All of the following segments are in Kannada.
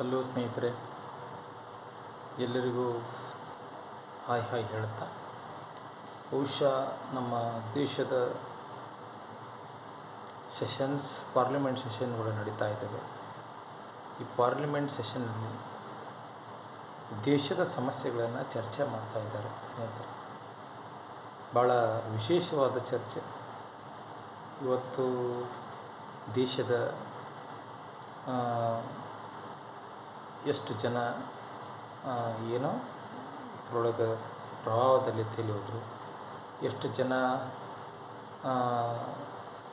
ಹಲೋ ಸ್ನೇಹಿತರೆ, ಎಲ್ಲರಿಗೂ ಹಾಯ್ ಹಾಯ್ ಹೇಳ್ತಾ ಬಹುಶಃ ನಮ್ಮ ದೇಶದ ಸೆಷನ್ಸ್, ಪಾರ್ಲಿಮೆಂಟ್ ಸೆಷನ್ಗಳು ನಡೀತಾ ಇದ್ದಾವೆ. ಈ ಪಾರ್ಲಿಮೆಂಟ್ ಸೆಷನ್ನಲ್ಲಿ ದೇಶದ ಸಮಸ್ಯೆಗಳನ್ನು ಚರ್ಚೆ ಮಾಡ್ತಾ ಇದ್ದಾರೆ ಸ್ನೇಹಿತರೆ. ಭಾಳ ವಿಶೇಷವಾದ ಚರ್ಚೆ. ಇವತ್ತು ದೇಶದ ಎಷ್ಟು ಜನ ಏನೋ ಇದರೊಳಗೆ ಪ್ರಭಾವದಲ್ಲಿ ತೇಲಿಯೋದ್ರು ಎಷ್ಟು ಜನ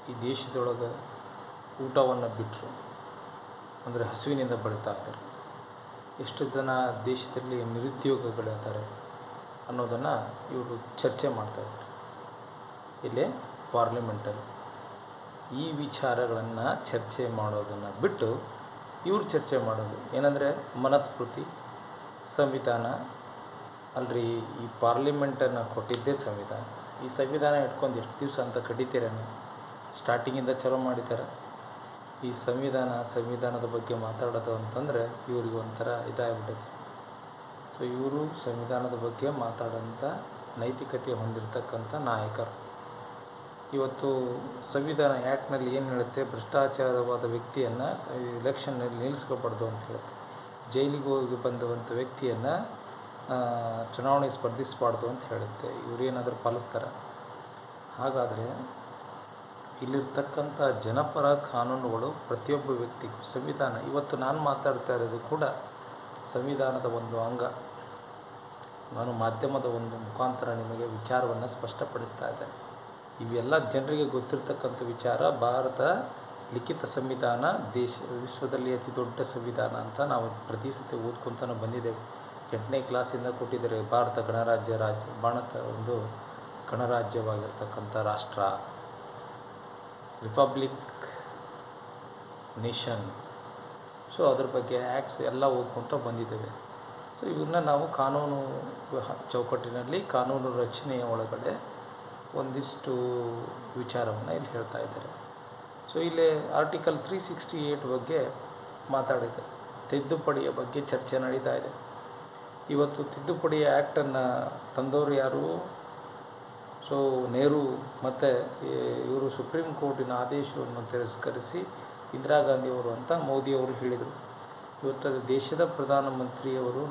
ಈ ದೇಶದೊಳಗೆ ಊಟವನ್ನು ಬಿಟ್ಟರು ಅಂದರೆ ಹಸುವಿನಿಂದ ಬಳಿತಾ ಇದ್ದಾರೆ ಎಷ್ಟು ಜನ ದೇಶದಲ್ಲಿ ನಿರುದ್ಯೋಗಗಳಿದ್ದಾರೆ ಅನ್ನೋದನ್ನು ಇವರು ಚರ್ಚೆ ಮಾಡ್ತಾ ಇಲ್ಲಿ ಇಲ್ಲೇ ಪಾರ್ಲಿಮೆಂಟಲ್ಲಿ ಈ ವಿಚಾರಗಳನ್ನು ಚರ್ಚೆ ಮಾಡೋದನ್ನು ಬಿಟ್ಟು ಇವ್ರು ಚರ್ಚೆ ಮಾಡೋದು. ಏನಂದರೆ ಮನಸ್ಮೃತಿ ಸಂವಿಧಾನ. ಅಲ್ರಿ ಈ ಪಾರ್ಲಿಮೆಂಟನ್ನು ಕೊಟ್ಟಿದ್ದೇ ಸಂವಿಧಾನ. ಈ ಸಂವಿಧಾನ ಇಟ್ಕೊಂಡು ಎಷ್ಟು ದಿವಸ ಅಂತ ಕಡಿತೀರೇನು ಸ್ಟಾರ್ಟಿಂಗಿಂದ ಚಲೋ ಮಾಡಿದ್ದಾರೆ. ಈ ಸಂವಿಧಾನ, ಸಂವಿಧಾನದ ಬಗ್ಗೆ ಮಾತಾಡೋದು ಅಂತಂದರೆ ಇವ್ರಿಗೆ ಒಂಥರ ಇದಾಗ್ಬಿಟ್ಟೈತಿ ಸೊ ಇವರು ಸಂವಿಧಾನದ ಬಗ್ಗೆ ಮಾತಾಡೋಂಥ ನೈತಿಕತೆ ಹೊಂದಿರತಕ್ಕಂಥ ನಾಯಕರು. ಇವತ್ತು ಸಂವಿಧಾನ ಆ್ಯಕ್ಟ್ನಲ್ಲಿ ಏನು ಹೇಳುತ್ತೆ? ಭ್ರಷ್ಟಾಚಾರವಾದ ವ್ಯಕ್ತಿಯನ್ನು ಎಲೆಕ್ಷನ್ನಲ್ಲಿ ನಿಲ್ಲಿಸ್ಕೋಬಾರ್ದು ಅಂತ ಹೇಳುತ್ತೆ. ಜೈಲಿಗೆ ಹೋಗಿ ಬಂದಂಥ ವ್ಯಕ್ತಿಯನ್ನು ಚುನಾವಣೆ ಸ್ಪರ್ಧಿಸಬಾರ್ದು ಅಂತ ಹೇಳುತ್ತೆ. ಇವರೇನಾದರೂ ಪಾಲಿಸ್ತಾರೆ? ಹಾಗಾದರೆ ಇಲ್ಲಿರ್ತಕ್ಕಂಥ ಜನಪರ ಕಾನೂನುಗಳು ಪ್ರತಿಯೊಬ್ಬ ವ್ಯಕ್ತಿಗೂ ಸಂವಿಧಾನ, ಇವತ್ತು ನಾನು ಮಾತಾಡ್ತಾ ಇರೋದು ಕೂಡ ಸಂವಿಧಾನದ ಒಂದು ಅಂಗ. ನಾನು ಮಾಧ್ಯಮದ ಒಂದು ಮುಖಾಂತರ ನಿಮಗೆ ವಿಚಾರವನ್ನು ಸ್ಪಷ್ಟಪಡಿಸ್ತಾ ಇದ್ದೇನೆ. ಇವೆಲ್ಲ ಜನರಿಗೆ ಗೊತ್ತಿರ್ತಕ್ಕಂಥ ವಿಚಾರ. ಭಾರತ ಲಿಖಿತ ಸಂವಿಧಾನ, ದೇಶ, ವಿಶ್ವದಲ್ಲಿ ಅತಿ ದೊಡ್ಡ ಸಂವಿಧಾನ ಅಂತ ನಾವು ಪ್ರತಿ ಸತಿ ಓದ್ಕೊತಾನು ಬಂದಿದ್ದೇವೆ. ಎಂಟನೇ ಕ್ಲಾಸಿಂದ ಕೊಟ್ಟಿದ್ದಾರೆ ಭಾರತ ಗಣರಾಜ್ಯ ರಾಜ್ಯ ಭಾರತ ಒಂದು ಗಣರಾಜ್ಯವಾಗಿರ್ತಕ್ಕಂಥ ರಾಷ್ಟ್ರ. Republic nation. ಸೊ, ಅದ್ರ ಬಗ್ಗೆ ಆ್ಯಕ್ಟ್ಸ್ ಎಲ್ಲ ಓದ್ಕೊತ ಬಂದಿದ್ದೇವೆ. ಸೊ ಇವನ್ನ ನಾವು ಕಾನೂನು ಚೌಕಟ್ಟಿನಲ್ಲಿ ಕಾನೂನು ರಚನೆಯ ಒಳಗಡೆ ಒಂದಿಷ್ಟು ವಿಚಾರವನ್ನು ಇಲ್ಲಿ ಹೇಳ್ತಾ ಇದ್ದಾರೆ. ಸೊ ಇಲ್ಲಿ ಆರ್ಟಿಕಲ್ ತ್ರೀ ಸಿಕ್ಸ್ಟಿ ಏಯ್ಟ್ ಬಗ್ಗೆ ಮಾತಾಡಿದೆ. ತಿದ್ದುಪಡಿಯ ಬಗ್ಗೆ ಚರ್ಚೆ ನಡೀತಾ ಇದೆ. ಇವತ್ತು ತಿದ್ದುಪಡಿ ಆ್ಯಕ್ಟನ್ನು ತಂದವರು ಯಾರು? ಸೊ ನೆಹರು ಮತ್ತು ಇವರು ಸುಪ್ರೀಂ ಕೋರ್ಟಿನ ಆದೇಶವನ್ನು ತಿರಸ್ಕರಿಸಿ ಇಂದಿರಾ ಗಾಂಧಿಯವರು ಅಂತ ಮೋದಿಯವರು ಹೇಳಿದರು. ಇವತ್ತು ದೇಶದ ಪ್ರಧಾನಮಂತ್ರಿಯವರು